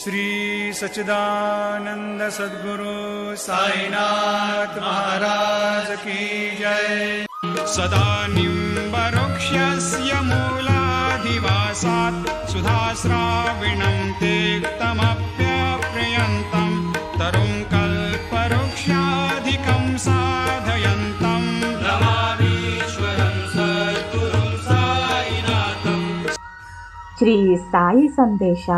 श्री सच्चिदानंद सद्गुरु साईनाथ महाराज की जय। सदा निम्बरुक्षस्य मूलाधिवासात् सुधास्राविणं तेक्तमप्यप्रियन्तं तरुं कल्पवृक्षाधिकं साधयन्तं ಶ್ರೀ ಸಾಯಿ ಸಂದೇಶ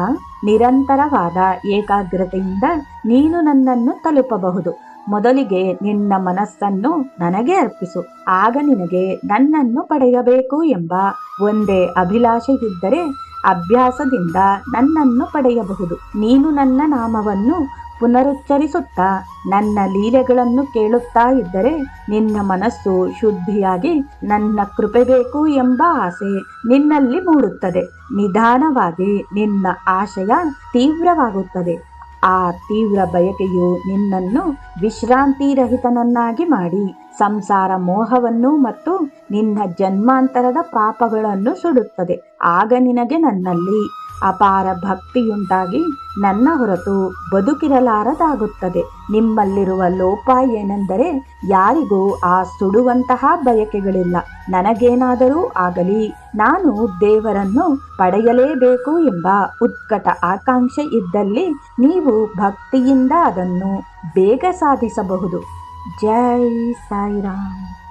ನಿರಂತರವಾದ ಏಕಾಗ್ರತೆಯಿಂದ ನೀನು ನನ್ನನ್ನು ತಲುಪಬಹುದು. ಮೊದಲಿಗೆ ನಿನ್ನ ಮನಸ್ಸನ್ನು ನನಗೆ ಅರ್ಪಿಸು. ಆಗ ನಿನಗೆ ನನ್ನನ್ನು ಪಡೆಯಬೇಕು ಎಂಬ ಒಂದೇ ಅಭಿಲಾಷೆಯಿದ್ದರೆ ಅಭ್ಯಾಸದಿಂದ ನನ್ನನ್ನು ಪಡೆಯಬಹುದು. ನೀನು ನನ್ನ ನಾಮವನ್ನು ಪುನರುಚ್ಚರಿಸುತ್ತಾ ನನ್ನ ಲೀಲೆಗಳನ್ನು ಕೇಳುತ್ತಾ ಇದ್ದರೆ ನಿನ್ನ ಮನಸ್ಸು ಶುದ್ಧಿಯಾಗಿ ನನ್ನ ಕೃಪೆ ಬೇಕು ಎಂಬ ಆಸೆ ನಿನ್ನಲ್ಲಿ ಮೂಡುತ್ತದೆ. ನಿಧಾನವಾಗಿ ನಿನ್ನ ಆಶಯ ತೀವ್ರವಾಗುತ್ತದೆ. ಆ ತೀವ್ರ ಬಯಕೆಯು ನಿನ್ನನ್ನು ವಿಶ್ರಾಂತಿರಹಿತನನ್ನಾಗಿ ಮಾಡಿ, ಸಂಸಾರ ಮೋಹವನ್ನು ಮತ್ತು ನಿನ್ನ ಜನ್ಮಾಂತರದ ಪಾಪಗಳನ್ನು ಸುಡುತ್ತದೆ. ಆಗ ನಿನಗೆ ನನ್ನಲ್ಲಿ ಅಪಾರ ಭಕ್ತಿಯುಂಟಾಗಿ ನನ್ನ ಹೊರತು ಬದುಕಿರಲಾರದಾಗುತ್ತದೆ. ನಿಮ್ಮಲ್ಲಿರುವ ಲೋಪ ಏನೆಂದರೆ ಯಾರಿಗೂ ಆ ಸುಡುವಂತಹ ಬಯಕೆಗಳಿಲ್ಲ. ನನಗೇನಾದರೂ ಆಗಲಿ, ನಾನು ದೇವರನ್ನು ಪಡೆಯಲೇಬೇಕು ಎಂಬ ಉತ್ಕಟ ಆಕಾಂಕ್ಷೆ ಇದ್ದಲ್ಲಿ ನೀವು ಭಕ್ತಿಯಿಂದ ಅದನ್ನು ಬೇಗ ಸಾಧಿಸಬಹುದು. ಜೈ ಸಾಯಿರಾಮ್.